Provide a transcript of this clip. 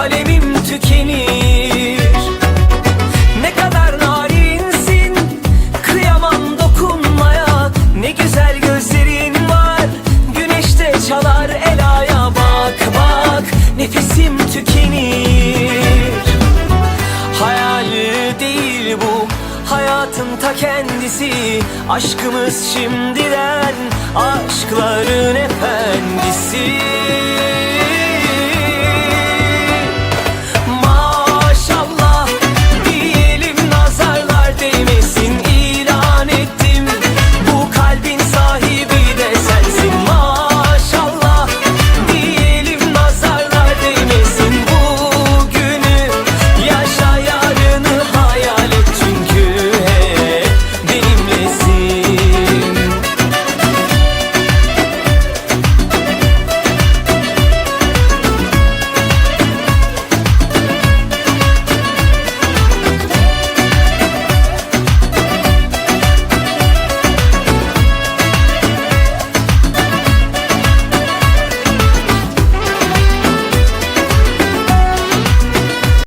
kalemim tükenir. Ne kadar narinsin kıyamam dokunmaya. Ne güzel gözlerin var güneşte çalar elaya Bak bak nefesim tükenir. Hayal değil bu hayatın ta kendisi. Aşkımız şimdiden aşkların